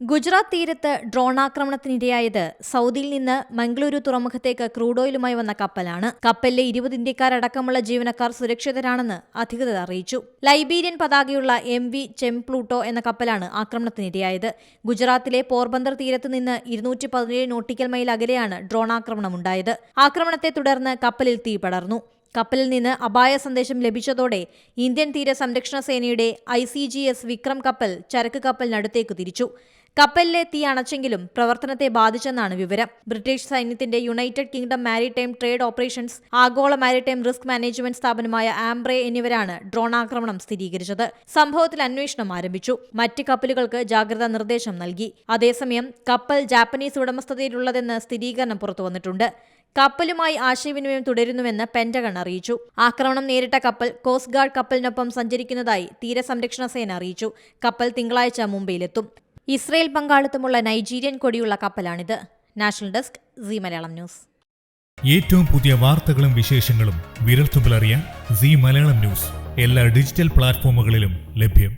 ഗുജറാത്ത് തീരത്ത് ഡ്രോണാക്രമണത്തിനിരയായത് സൗദിയിൽ നിന്ന് മംഗളൂരു തുറമുഖത്തേക്ക് ക്രൂഡ് ഓയിലുമായി വന്ന കപ്പലാണ്. കപ്പലിലെ ഇരുപത് ഇന്ത്യക്കാരടക്കമുള്ള ജീവനക്കാർ സുരക്ഷിതരാണെന്ന് അധികൃതർ അറിയിച്ചു. ലൈബീരിയൻ പതാകയുള്ള എം വി ചെംപ്ലൂട്ടോ എന്ന കപ്പലാണ് ആക്രമണത്തിനിരയായത്. ഗുജറാത്തിലെ പോർബന്ദർ തീരത്ത് നിന്ന് ഇരുന്നൂറ്റി പതിനേഴ് നോട്ടിക്കൽ മൈൽ അകലെയാണ് ഡ്രോൺ ഡ്രോണാക്രമണമുണ്ടായത്. ആക്രമണത്തെ തുടർന്ന് കപ്പലിൽ തീ പടർന്നു. കപ്പലിൽ നിന്ന് അപായ സന്ദേശം ലഭിച്ചതോടെ ഇന്ത്യൻ തീര സംരക്ഷണ സേനയുടെ I C G S Vikram കപ്പൽ ചരക്ക് കപ്പലിനടുത്തേക്ക് തിരിച്ചു. കപ്പലിലെ തീ അണച്ചെങ്കിലും പ്രവർത്തനത്തെ ബാധിച്ചെന്നാണ് വിവരം. ബ്രിട്ടീഷ് സൈന്യത്തിന്റെ United Kingdom maritime trade operations ആഗോള മാരിടൈം റിസ്ക് മാനേജ്മെന്റ് സ്ഥാപനമായ ആംബ്രേ എന്നിവരാണ് ഡ്രോൺ ആക്രമണം സ്ഥിരീകരിച്ചത്. സംഭവത്തിൽ അന്വേഷണം ആരംഭിച്ചു. മറ്റ് കപ്പലുകൾക്ക് ജാഗ്രതാ നിർദ്ദേശം നൽകി. അതേസമയം കപ്പൽ ജാപ്പനീസ് ഉടമസ്ഥതയിലുള്ളതെന്ന് സ്ഥിരീകരണം പുറത്തുവന്നിട്ടുണ്ട്. കപ്പലുമായി ആശയവിനിമയം തുടരുന്നുവെന്ന് പെന്റഗൺ അറിയിച്ചു. ആക്രമണം നേരിട്ട കപ്പൽ കോസ്റ്റ് ഗാർഡ് കപ്പലിനൊപ്പം സഞ്ചരിക്കുന്നതായി തീരസംരക്ഷണ സേന അറിയിച്ചു. കപ്പൽ തിങ്കളാഴ്ച മുംബൈയിലെത്തും. ഇസ്രയേൽ പങ്കാളിത്തമുള്ള നൈജീരിയൻ കൊടിയുള്ള കപ്പലാണിത്. National desk C Malayalam news. ഏറ്റവും പുതിയ വാർത്തകളും വിശേഷങ്ങളും വിരൽത്തുമ്പിലറിയാൻ സി മലയാളം ന്യൂസ്. എല്ലാ ഡിജിറ്റൽ പ്ലാറ്റ്ഫോമുകളിലും ലഭ്യം.